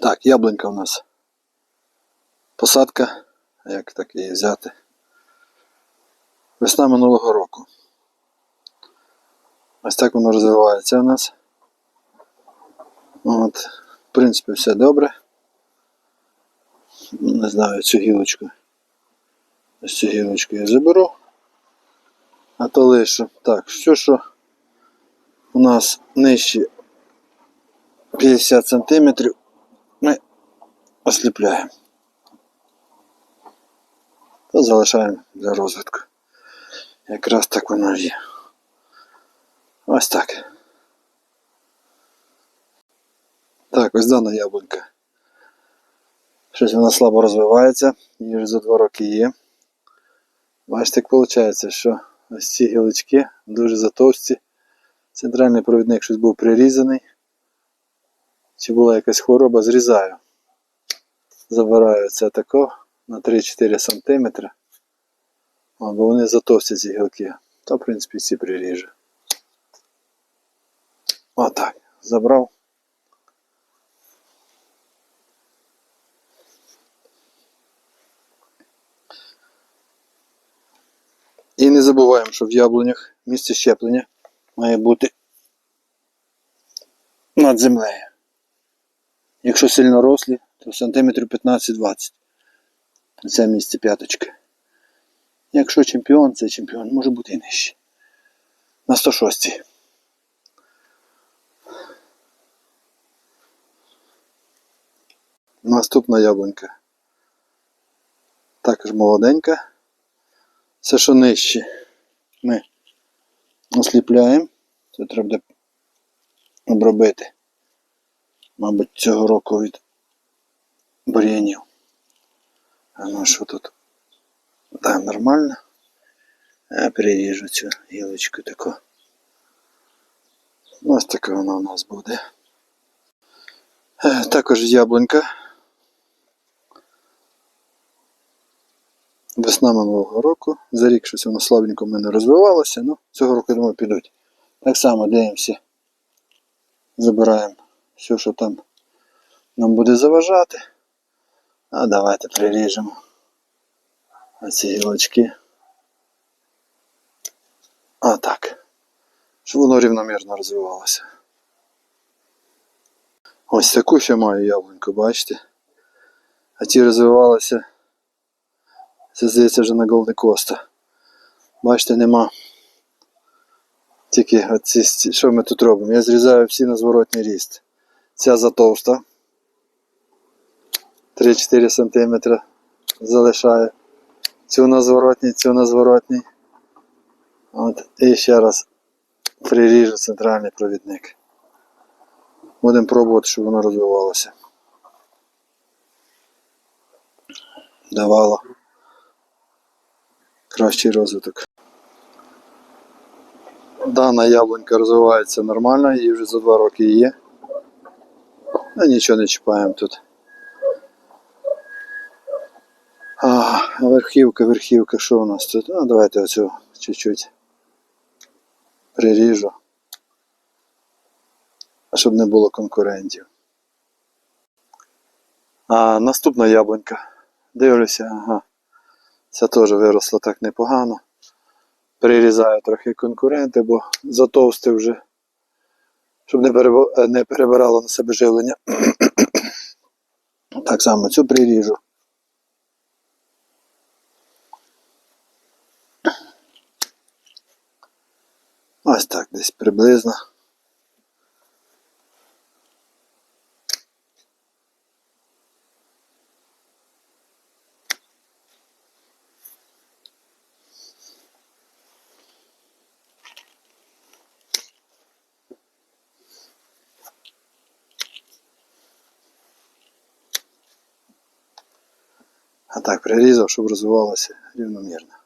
Так, яблунька у нас. Посадка, як так її взяти. Весна минулого року. Ось так воно розвивається у нас. От, в принципі, все добре. Не знаю, цю гілочку. Ось цю гілочку я заберу. А то лишу. Так, що що у нас нижче 50 см осліпляємо. То залишаємо для розвитку. Якраз так воно є. Ось так. Так, ось дана яблунька. Щось вона слабо розвивається, її вже за два роки є. Бачите, як виходить, що ось ці гілочки дуже затовсті. Центральний провідник щось був прирізаний. Чи була якась хвороба, зрізаю. Забираю це тако на 3-4 см. Бо вони затовсті ці гілки. Та, в принципі, ці приріжу. Отак. Забрав. І не забуваємо, що в яблунях місце щеплення має бути над землею. Якщо сильно рослі, то сантиметрів 15-20. Це місце п'яточки. Якщо чемпіон, це чемпіон, може бути і нижче. На 106. Наступна яблунька. Також молоденька. Все, що нижче, ми осліпляємо. Це треба обробити. Мабуть, цього року від бур'янів. Ну що тут? Так, нормально. Я переріжу цю гілочку таку. Ось така вона у нас буде. Е, Також яблунька. Весна минулого року. За рік щось воно слабенько в мене розвивалося, ну цього року, я думаю, підуть. Так само дивимося. Забираємо все, що там нам буде заважати. А давайте приріжемо оці гілочки. А так. Щоб воно рівномірно розвивалося. Ось таку ще маю яблуньку, бачите? А ті розвивалися. Це здається вже на Голди Коста. Бачите, нема. Тільки оці, що ми тут робимо? Я зрізаю всі на зворотній ріст. Ця затовста. 3-4 см залишаю. Цю на зворотній, цю на зворотній. От, і ще раз приріжу центральний провідник. Будемо пробувати, щоб воно розвивалося. Давало кращий розвиток. Дана яблунька розвивається нормально, їй вже за два роки є. А нічого не чіпаємо тут. А, верхівка, верхівка, що у нас тут? Ну, давайте оцю чуть-чуть приріжу. Щоб не було конкурентів. А наступна яблунька. Дивлюся, ага. Ця теж виросла так непогано. Прирізаю трохи конкуренти, бо затовстив вже, щоб не перебирало на себе живлення. так само цю приріжу. Ось так десь приблизно. А так прирізав, щоб розвивалося рівномірно.